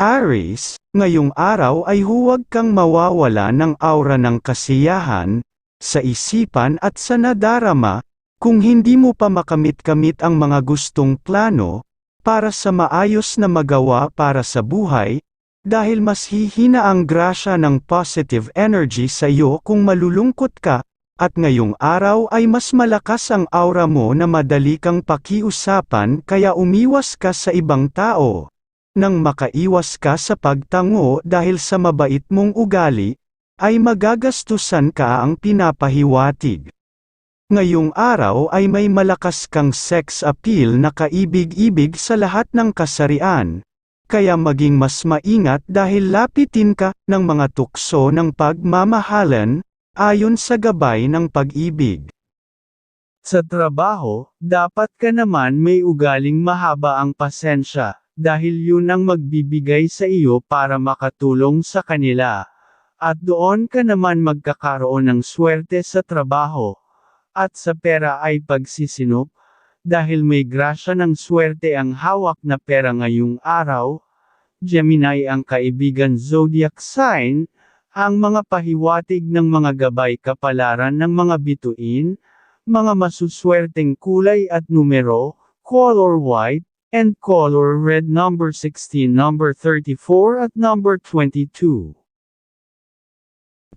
Aries, ngayong araw ay huwag kang mawawala ng aura ng kasiyahan, sa isipan at sa nadarama, kung hindi mo pa makamit-kamit ang mga gustong plano, para sa maayos na magawa para sa buhay, dahil mas hihina ang grasya ng positive energy sa iyo kung malulungkot ka, at ngayong araw ay mas malakas ang aura mo na madali kang pakiusapan kaya umiwas ka sa ibang tao. Nang makaiwas ka sa pagtango dahil sa mabait mong ugali, ay magagastusan ka ang pinapahiwatig. Ngayong araw ay may malakas kang sex appeal na kaibig-ibig sa lahat ng kasarian, kaya maging mas maingat dahil lapitin ka ng mga tukso ng pagmamahalan, ayon sa gabay ng pag-ibig. Sa trabaho, dapat ka naman may ugaling mahaba ang pasensya, dahil yun ang magbibigay sa iyo para makatulong sa kanila. At doon ka naman magkakaroon ng swerte sa trabaho. At sa pera ay pagsisinop, dahil may grasya ng swerte ang hawak na pera ngayong araw. Gemini ang kaibigan zodiac sign, ang mga pahiwatig ng mga gabay kapalaran ng mga bituin, mga masuswerteng kulay at numero, color white, and color red number 16 number 34 at number 22.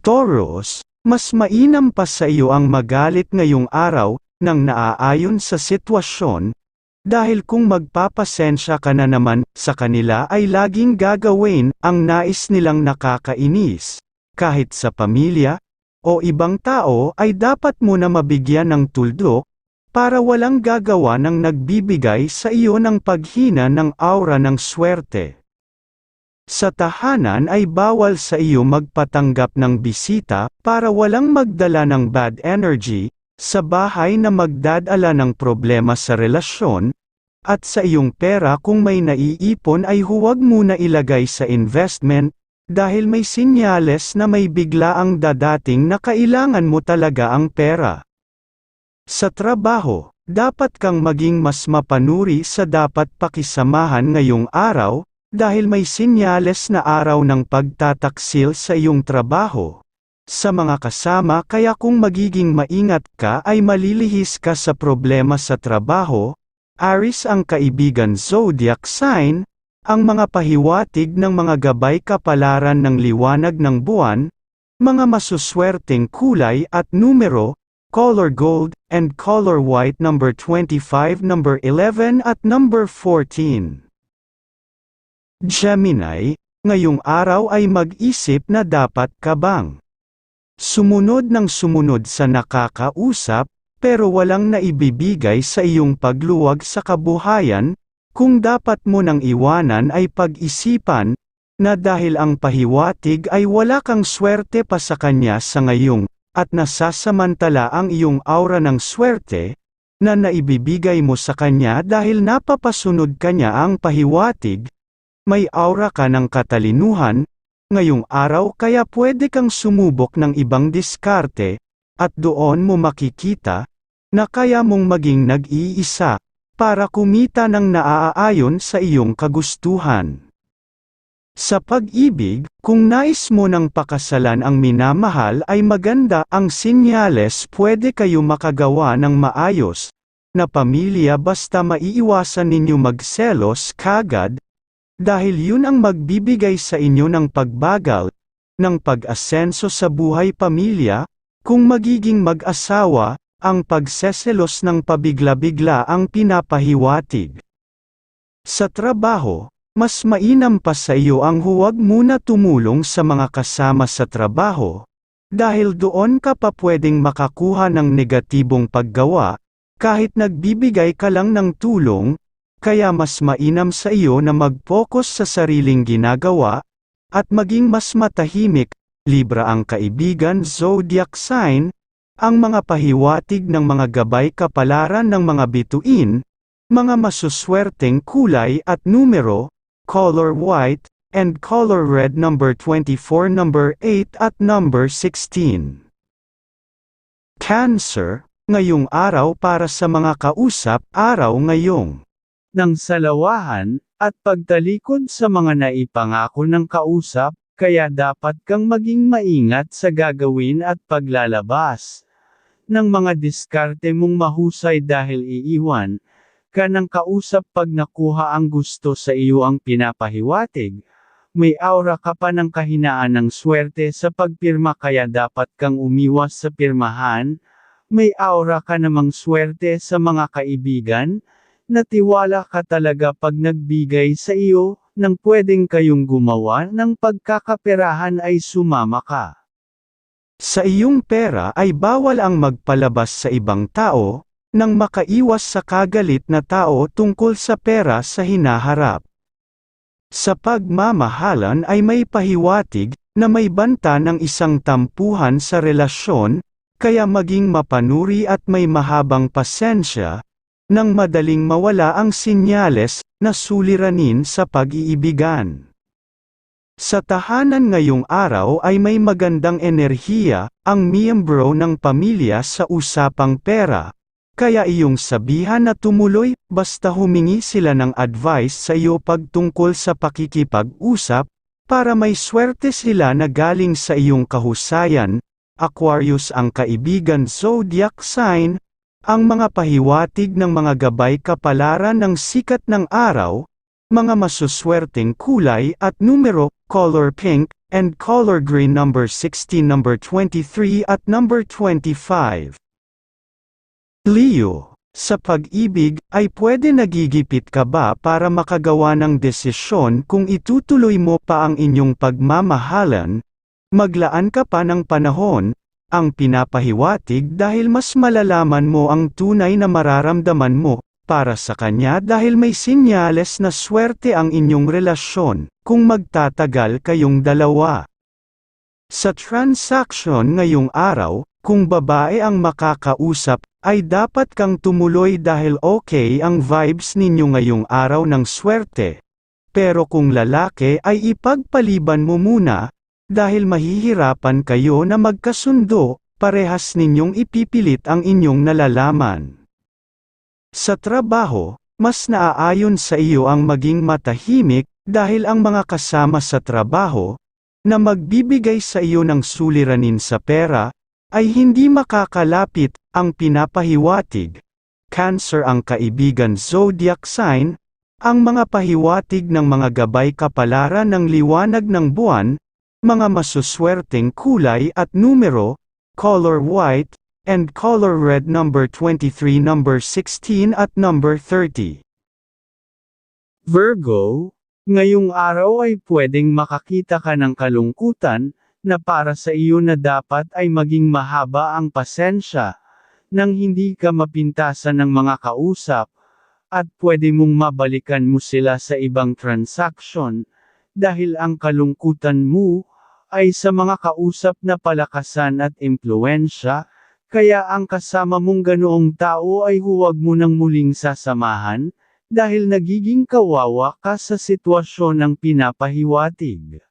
Taurus, mas mainam pa sa iyo ang magalit ngayong araw, nang naaayon sa sitwasyon, dahil kung magpapasensya ka na naman, sa kanila ay laging gagawin, ang nais nilang nakakainis kahit sa pamilya, o ibang tao ay dapat mo na mabigyan ng tuldok, para walang gagawa ng nagbibigay sa iyo ng paghina ng aura ng swerte. Sa tahanan ay bawal sa iyo magpatanggap ng bisita para walang magdala ng bad energy, sa bahay na magdadala ng problema sa relasyon, at sa iyong pera kung may naiipon ay huwag muna ilagay sa investment, dahil may sinyales na may bigla ang dadating na kailangan mo talaga ang pera. Sa trabaho, dapat kang maging mas mapanuri sa dapat pakisamahan ngayong araw, dahil may sinyales na araw ng pagtataksil sa iyong trabaho. Sa mga kasama kaya kung magiging maingat ka ay malilihis ka sa problema sa trabaho, Aris ang kaibigan zodiac sign, ang mga pahiwatig ng mga gabay kapalaran ng liwanag ng buwan, mga masuswerteng kulay at numero, color gold, and color white number 25 number 11 at number 14. Gemini, ngayong araw ay mag-isip na dapat ka bang sumunod ng sumunod sa nakakausap, pero walang naibibigay sa iyong pagluwag sa kabuhayan, kung dapat mo nang iwanan ay pag-isipan, na dahil ang pahiwatig ay wala kang swerte pa sa kanya sa ngayong, at nasasamantala ang iyong aura ng swerte, na naibibigay mo sa kanya dahil napapasunod kanya ang pahiwatig, may aura ka ng katalinuhan, ngayong araw kaya pwede kang sumubok ng ibang diskarte, at doon mo makikita, na kaya mong maging nag-iisa, para kumita ng naaayon sa iyong kagustuhan. Sa pag-ibig, kung nais mo ng pakasalan ang minamahal ay maganda ang sinyales pwede kayo makagawa ng maayos, na pamilya basta maiiwasan ninyo magselos kagad, dahil yun ang magbibigay sa inyo ng pagbagal, ng pag-asenso sa buhay pamilya, kung magiging mag-asawa, ang pagseselos ng pabigla-bigla ang pinapahiwatig. Sa trabaho, mas mainam pa sa iyo ang huwag muna tumulong sa mga kasama sa trabaho, dahil doon ka pa pwedeng makakuha ng negatibong paggawa, kahit nagbibigay ka lang ng tulong, kaya mas mainam sa iyo na mag-focus sa sariling ginagawa, at maging mas matahimik, Libra ang kaibigan zodiac sign, ang mga pahiwatig ng mga gabay kapalaran ng mga bituin, mga masuswerteng kulay at numero, color white, and color red number 24 number 8 at number 16. Cancer, ngayong araw para sa mga kausap, araw ngayong. Nang salawahan, at pagtalikod sa mga naipangako ng kausap, kaya dapat kang maging maingat sa gagawin at paglalabas ng mga diskarte mong mahusay dahil iiwan ka ng kausap pag nakuha ang gusto sa iyo ang pinapahiwatig. May aura ka pa ng kahinaan ng swerte sa pagpirma kaya dapat kang umiwas sa pirmahan. May aura ka namang swerte sa mga kaibigan, natiwala ka talaga pag nagbigay sa iyo, nang pwedeng kayong gumawa ng pagkakaperahan ay sumama ka. Sa iyong pera ay bawal ang magpalabas sa ibang tao, nang makaiwas sa kagalit na tao tungkol sa pera sa hinaharap. Sa pagmamahalan ay may pahiwatig, na may banta ng isang tampuhan sa relasyon, kaya maging mapanuri at may mahabang pasensya, nang madaling mawala ang sinyales, na suliranin sa pag-iibigan. Sa tahanan ngayong araw ay may magandang enerhiya, ang miyembro ng pamilya sa usapang pera, kaya iyong sabihan na tumuloy, basta humingi sila ng advice sa iyo pagtungkol sa pakikipag-usap, para may swerte sila na galing sa iyong kahusayan, Aquarius ang kaibigan zodiac sign, ang mga pahiwatig ng mga gabay kapalaran ng sikat ng araw, mga masuswerteng kulay at numero, color pink, and color green number 16 number 23 at number 25. Leo, sa pag-ibig, ay pwede nagigipit ka ba para makagawa ng desisyon kung itutuloy mo pa ang inyong pagmamahalan? Maglaan ka pa ng panahon, ang pinapahiwatig dahil mas malalaman mo ang tunay na mararamdaman mo, para sa kanya dahil may sinyales na swerte ang inyong relasyon, kung magtatagal kayong dalawa. Sa transaction ngayong araw, kung babae ang makakausap, ay dapat kang tumuloy dahil okay ang vibes ninyo ngayong araw ng swerte. Pero kung lalaki ay ipagpaliban mo muna, dahil mahihirapan kayo na magkasundo, parehas ninyong ipipilit ang inyong nalalaman. Sa trabaho, mas naaayon sa iyo ang maging matahimik, dahil ang mga kasama sa trabaho, na magbibigay sa iyo ng suliranin sa pera, ay hindi makakalapit, ang pinapahiwatig. Cancer ang kaibigan zodiac sign, ang mga pahiwatig ng mga gabay kapalaran ng liwanag ng buwan, mga masuswerteng kulay at numero, color white, and color red number 23 number 16 at number 30. Virgo, ngayong araw ay pwedeng makakita ka ng kalungkutan, na para sa iyo na dapat ay maging mahaba ang pasensya, nang hindi ka mapintasan ng mga kausap, at pwede mong mabalikan mo sila sa ibang transaction, dahil ang kalungkutan mo, ay sa mga kausap na palakasan at impluensya, kaya ang kasama mong ganoong tao ay huwag mo nang muling sasamahan, dahil nagiging kawawa ka sa sitwasyon ng pinapahiwatig.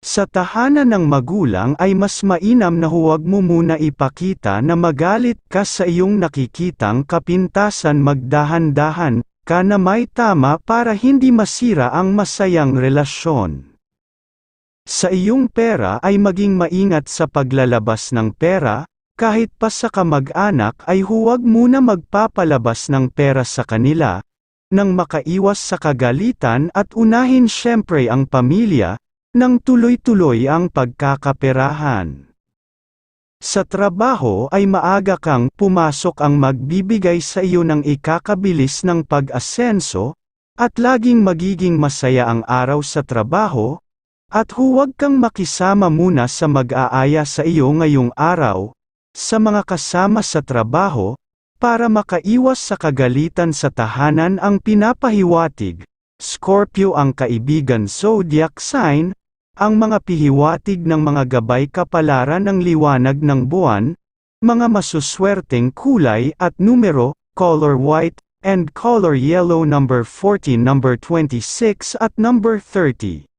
Sa tahanan ng magulang ay mas mainam na huwag mo muna ipakita na magalit ka sa iyong nakikitang kapintasan magdahan-dahan, ka na may tama para hindi masira ang masayang relasyon. Sa iyong pera ay maging maingat sa paglalabas ng pera, kahit pa sa kamag-anak ay huwag muna magpapalabas ng pera sa kanila, nang makaiwas sa kagalitan at unahin syempre ang pamilya, nang tuloy-tuloy ang pagkakaperahan. Sa trabaho ay maaga kang pumasok ang magbibigay sa iyo ng ikakabilis ng pag-asenso, at laging magiging masaya ang araw sa trabaho, at huwag kang makisama muna sa mag-aaya sa iyo ngayong araw, sa mga kasama sa trabaho, para makaiwas sa kagalitan sa tahanan ang pinapahiwatig. Scorpio ang kaibigan zodiac sign, ang mga pihiwatig ng mga gabay kapalaran ng liwanag ng buwan, mga masuswerteng kulay at numero, color white, and color yellow number 14 number 26 at number 30.